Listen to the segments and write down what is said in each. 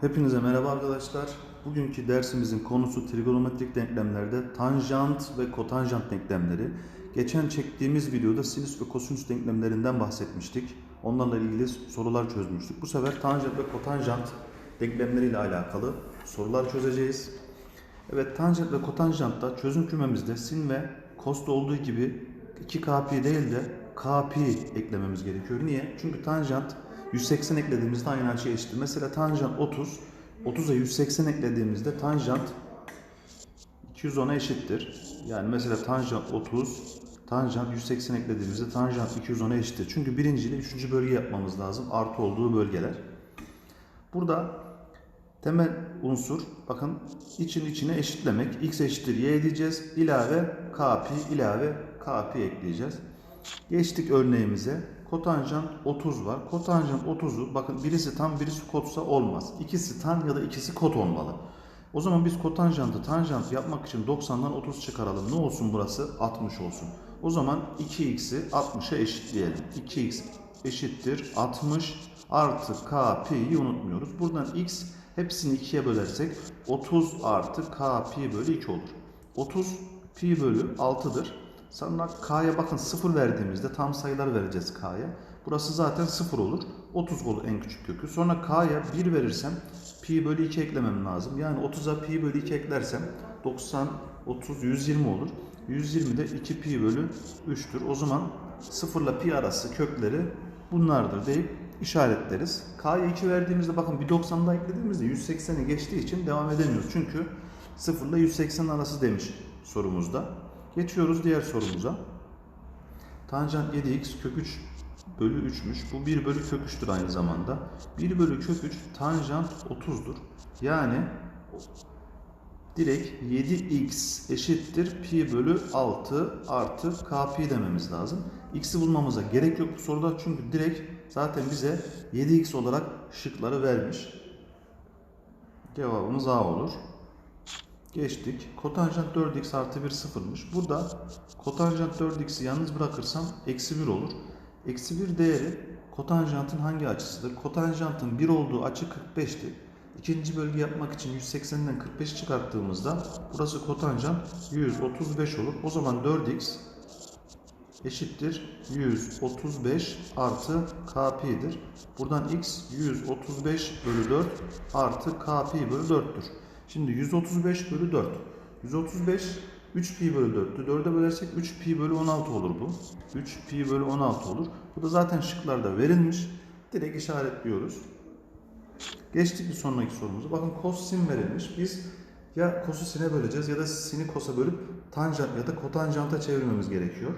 Hepinize merhaba arkadaşlar. Bugünkü dersimizin konusu trigonometrik denklemlerde tanjant ve kotanjant denklemleri. Geçen çektiğimiz videoda sinüs ve kosinüs denklemlerinden bahsetmiştik. Onlarla ilgili sorular çözmüştük. Bu sefer tanjant ve kotanjant denklemleriyle alakalı sorular çözeceğiz. Evet tanjant ve kotanjantta çözüm kümemizde sin ve kosta olduğu gibi 2kp değil de kp eklememiz gerekiyor. Niye? Çünkü tanjant 180 eklediğimizde aynı açıya eşittir. Mesela tanjant 30, 30'a 180 eklediğimizde tanjant 210'a eşittir. Yani mesela tanjant 30, tanjant 180 eklediğimizde tanjant 210'a eşittir. Çünkü birinci ile üçüncü bölge yapmamız lazım. Artı olduğu bölgeler. Burada temel unsur bakın için içine eşitlemek. x eşittir y diyeceğiz. İlave kp ilave kp ekleyeceğiz. Geçtik örneğimize. Kotanjant 30 var. Kotanjant 30'u bakın birisi tam birisi kotsa olmaz. İkisi tan ya da ikisi kot olmalı. O zaman biz kotanjantı tanjant yapmak için 90'dan 30 çıkaralım. Ne olsun burası? 60 olsun. O zaman 2x'i 60'a eşitleyelim. 2x eşittir 60 artı k pi'yi unutmuyoruz. Buradan x hepsini 2'ye bölersek 30 artı k pi bölü 2 olur. 30 pi bölü 6'dır. Sonra k'ya bakın 0 verdiğimizde tam sayılar vereceğiz k'ya. Burası zaten 0 olur. 30 olur en küçük kökü. Sonra k'ya 1 verirsem pi bölü 2 eklemem lazım. Yani 30'a pi bölü 2 eklersem 90, 30, 120 olur. 120 de 2 pi bölü 3'tür. O zaman 0 ile pi arası kökleri bunlardır deyip işaretleriz. K'ya 2 verdiğimizde bakın bir 90 daha eklediğimizde 180'i geçtiği için devam edemiyoruz. Çünkü 0 ile 180 arası demiş sorumuzda. Geçiyoruz diğer sorumuza. Tanjant 7x kök 3 bölü 3'müş. Bu 1 bölü kök 3'tür aynı zamanda. 1 bölü kök 3 tanjant 30'dur. Yani direkt 7x eşittir pi bölü 6 artı kp dememiz lazım. x'i bulmamıza gerek yok bu soruda çünkü direkt zaten bize 7x olarak şıkları vermiş. Cevabımız A olur. Geçtik. Kotanjant 4x artı 1 sıfırmış. Burada kotanjant 4x'i yalnız bırakırsam eksi 1 olur. Eksi 1 değeri kotanjantın hangi açısıdır? Kotanjantın 1 olduğu açı 45'ti. İkinci bölge yapmak için 180'den 45 çıkarttığımızda burası kotanjant 135 olur. O zaman 4x eşittir 135 artı kp'dir. Buradan x 135 bölü 4 artı kp bölü 4'tür. Şimdi 135 bölü 4. 135 3 pi bölü 4'tü. 4'e bölersek 3 pi bölü 16 olur bu. 3 pi bölü 16 olur. Bu da zaten şıklarda verilmiş. Direkt işaretliyoruz. Geçtik bir sonraki sorumuza. Bakın kos sin verilmiş. Biz ya kosu sine böleceğiz ya da sini kosa bölüp tanjant ya da kotanjanta çevirmemiz gerekiyor.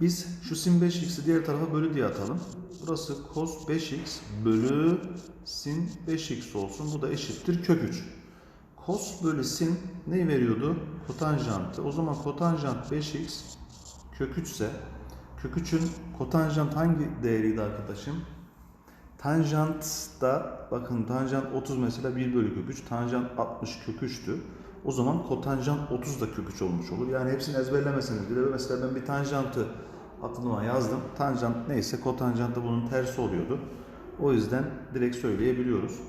Biz şu sin 5x'i diğer tarafa bölü diye atalım. Burası cos 5x bölü sin 5x olsun. Bu da eşittir kök 3. Cos bölü sin ne veriyordu? Kotanjantı. O zaman kotanjant 5x kök 3 ise kök 3'ün kotanjant hangi değeriydi arkadaşım? Tanjantta bakın tanjant 30 mesela 1 bölü kök 3. Tanjant 60 kök 3'tü. O zaman kotanjant 30 da kök 3 olmuş olur. Yani hepsini ezberlemeseniz bile mesela ben bir tanjantı aklıma yazdım. Tanjant neyse kotanjant da bunun tersi oluyordu. O yüzden direkt söyleyebiliyoruz.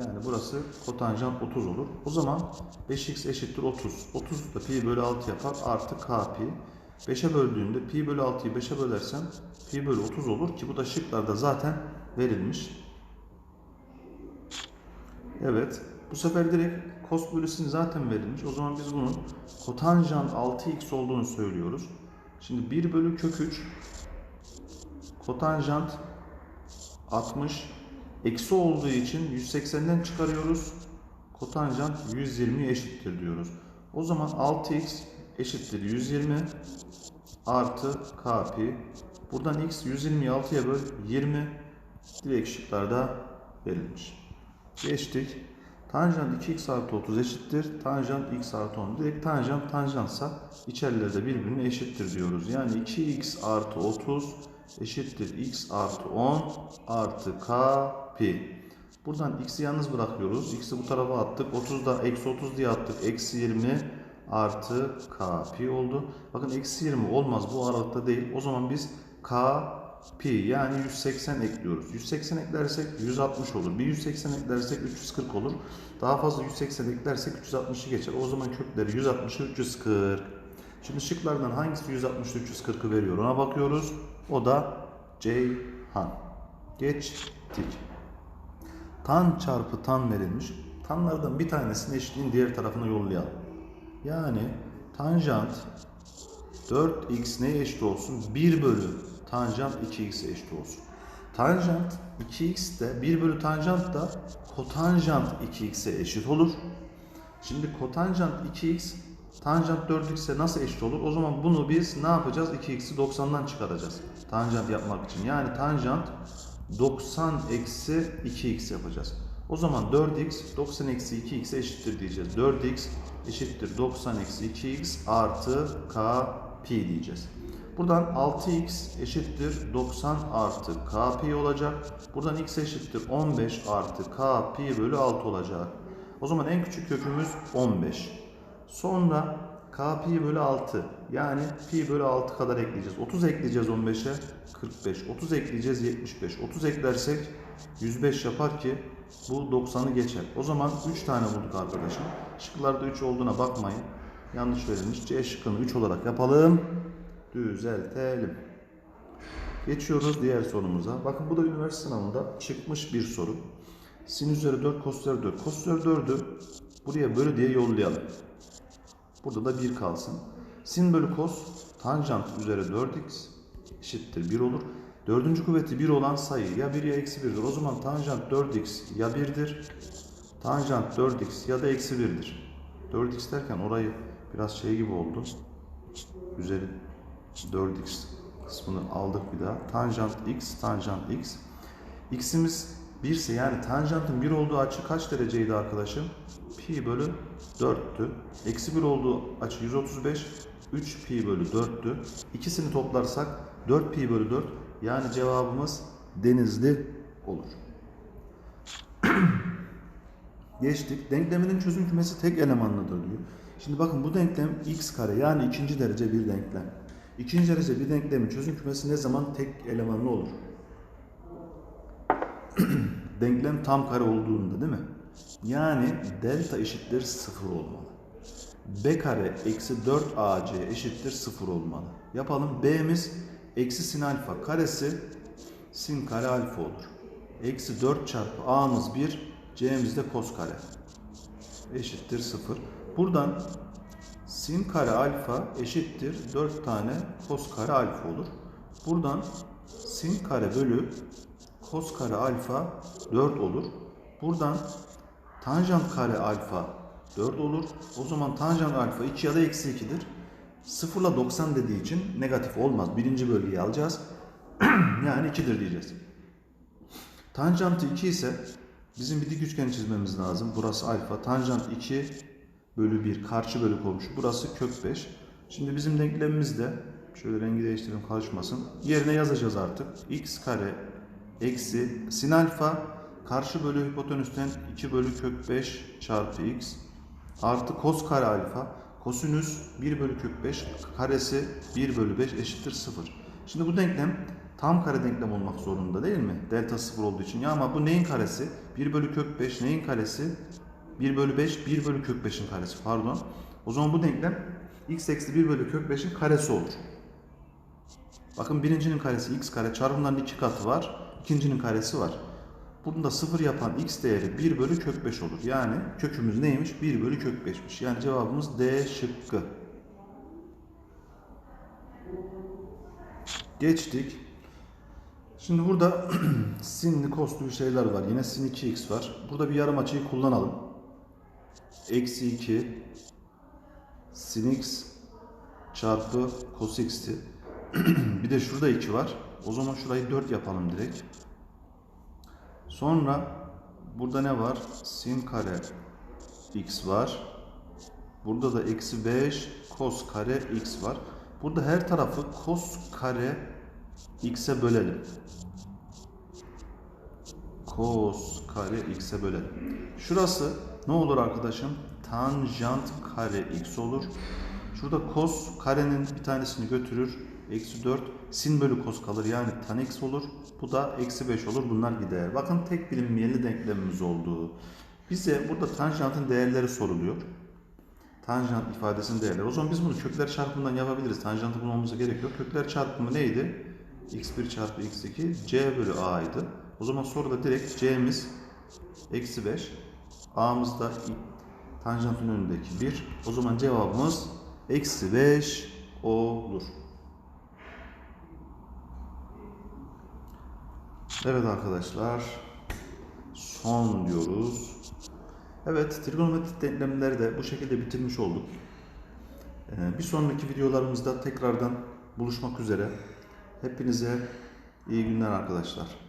Yani burası kotanjant 30 olur. O zaman 5x eşittir 30. 30 da pi bölü 6 yapar artı k pi. 5'e böldüğümde pi bölü 6'yı 5'e bölersem pi bölü 30 olur ki bu da şıklarda zaten verilmiş. Evet. Bu sefer direkt cos bölü sin zaten verilmiş. O zaman biz bunun kotanjant 6x olduğunu söylüyoruz. Şimdi 1 bölü kök 3 kotanjant 60 eksi olduğu için 180'den çıkarıyoruz. Kotanjant 120 eşittir diyoruz. O zaman 6x eşittir 120 artı k pi. Buradan x 120'yi 6'ya böl 20 direkt şıklarda verilmiş. Geçtik. Tanjant 2x artı 30 eşittir. Tanjant x artı 10. Direkt tanjant tanjantsa içerileri de birbirine eşittir diyoruz. Yani 2x artı 30 eşittir x artı 10 artı k pi. Buradan x'i yalnız bırakıyoruz. X'i bu tarafa attık. 30 da eksi 30 diye attık. Eksi 20 artı k pi oldu. Bakın eksi 20 olmaz. Bu aralıkta değil. O zaman biz k pi yani 180 ekliyoruz. 180 eklersek 160 olur. Bir 180 eklersek 340 olur. Daha fazla 180 eklersek 360'ı geçer. O zaman kökleri 160'ı 340. Şimdi şıklardan hangisi 160'ı 340'ı veriyor ona bakıyoruz. O da Ceyhan. Geçtik. Tan çarpı tan verilmiş. Tanlardan bir tanesini eşitliğin diğer tarafına yollayalım. Yani tanjant 4x neye eşit olsun? 1 bölü tanjant 2x'e eşit olsun. Tanjant 2x de 1 bölü tanjant da kotanjant 2x'e eşit olur. Şimdi kotanjant 2x tanjant 4x'e nasıl eşit olur? O zaman bunu biz ne yapacağız? 2x'i 90'dan çıkaracağız. Tanjant yapmak için. Yani tanjant 90 eksi 2x yapacağız. O zaman 4x 90 eksi 2x eşittir diyeceğiz. 4x eşittir 90 eksi 2x artı k pi diyeceğiz. Buradan 6x eşittir 90 artı k pi olacak. Buradan x eşittir 15 artı k pi bölü 6 olacak. O zaman en küçük kökümüz 15. Sonra k pi bölü 6 yani pi bölü 6 kadar ekleyeceğiz. 30 ekleyeceğiz 15'e 45. 30 ekleyeceğiz 75. 30 eklersek 105 yapar ki bu 90'ı geçer. O zaman 3 tane bulduk arkadaşım. Şıklarda 3 olduğuna bakmayın. Yanlış verilmiş. C şıkkını 3 olarak yapalım. Düzeltelim. Geçiyoruz diğer sorumuza. Bakın bu da üniversite sınavında çıkmış bir soru. Sin üzeri 4 cos üzeri 4. Cos üzeri 4'ü buraya bölü diye yollayalım. Burada da 1 kalsın. Sin bölü cos tanjant üzeri 4x eşittir 1 olur. Dördüncü kuvveti 1 olan sayı ya 1 ya eksi 1'dir. O zaman tanjant 4x ya 1'dir. Tanjant 4x ya da eksi 1'dir. 4x derken orayı biraz şey gibi oldu. Üzeri 4x kısmını aldık bir daha. Tanjant x, tanjant x. x'imiz 1 ise yani tanjantın 1 olduğu açı kaç dereceydi arkadaşım? Pi bölü 4'tü. Eksi 1 olduğu açı 135. 3 pi bölü 4'tü. İkisini toplarsak 4 pi bölü 4. Yani cevabımız denizli olur. Geçtik. Denkleminin çözüm kümesi tek elemanlıdır diyor. Şimdi bakın bu denklem x kare yani ikinci derece bir denklem. İkinci derece bir denklemin çözüm kümesi ne zaman tek elemanlı olur? denklem tam kare olduğunda değil mi? Yani delta eşittir 0 olmalı. b kare eksi 4ac eşittir 0 olmalı. Yapalım. b'miz eksi sin alfa karesi sin kare alfa olur. Eksi 4 çarpı a'mız 1, c'miz de kos kare. Eşittir 0. Buradan sin kare alfa eşittir 4 tane kos kare alfa olur. Buradan sin kare bölü kos kare alfa 4 olur. Buradan tanjant kare alfa 4 olur. O zaman tanjant alfa 2 ya da eksi 2'dir. 0 ile 90 dediği için negatif olmaz. Birinci bölgeyi alacağız. yani 2'dir diyeceğiz. Tanjantı 2 ise bizim bir dik üçgen çizmemiz lazım. Burası alfa. Tanjant 2 bölü 1 karşı bölü komşu. Burası kök 5. Şimdi bizim denklemimizde şöyle rengi değiştirelim karışmasın. Yerine yazacağız artık. x kare eksi sin alfa karşı bölü hipotenüsten 2 bölü kök 5 çarpı x artı kos kare alfa kosinüs 1 bölü kök 5 karesi 1 bölü 5 eşittir 0. Şimdi bu denklem tam kare denklem olmak zorunda değil mi? Delta 0 olduğu için. Ya ama bu neyin karesi? 1 bölü kök 5 neyin karesi? 1 bölü 5 1 bölü kök 5'in karesi pardon. O zaman bu denklem x eksi 1 bölü kök 5'in karesi olur. Bakın birincinin karesi x kare çarpımların iki katı var. ikincinin karesi var. Bunda 0 yapan x değeri 1 bölü kök 5 olur. Yani kökümüz neymiş? 1 bölü kök 5'miş. Yani cevabımız D şıkkı. Geçtik. Şimdi burada sinli koslu bir şeyler var. Yine sin 2x var. Burada bir yarım açıyı kullanalım. Eksi 2 sin x çarpı cos x'ti. bir de şurada 2 var. O zaman şurayı 4 yapalım direkt. Sonra burada ne var? Sin kare x var. Burada da eksi 5 cos kare x var. Burada her tarafı cos kare x'e bölelim. Cos kare x'e bölelim. Şurası ne olur arkadaşım? Tanjant kare x olur. Şurada cos karenin bir tanesini götürür. eksi 4. Sin bölü kos kalır yani tan x olur. Bu da eksi 5 olur. Bunlar gider. Bakın tek bilinmeyeni denklemimiz oldu. Bize burada tanjantın değerleri soruluyor. Tanjant ifadesinin değerleri. O zaman biz bunu kökler çarpımından yapabiliriz. Tanjantı bulmamıza gerek yok. Kökler çarpımı neydi? x1 çarpı x2 c bölü a'ydı. O zaman soruda direkt c'miz eksi 5. a'mız da tanjantın önündeki 1. O zaman cevabımız eksi 5 olur. Evet arkadaşlar. Son diyoruz. Evet, trigonometrik denklemleri de bu şekilde bitirmiş olduk. Ee, Bir sonraki videolarımızda tekrardan buluşmak üzere. Hepinize iyi günler arkadaşlar.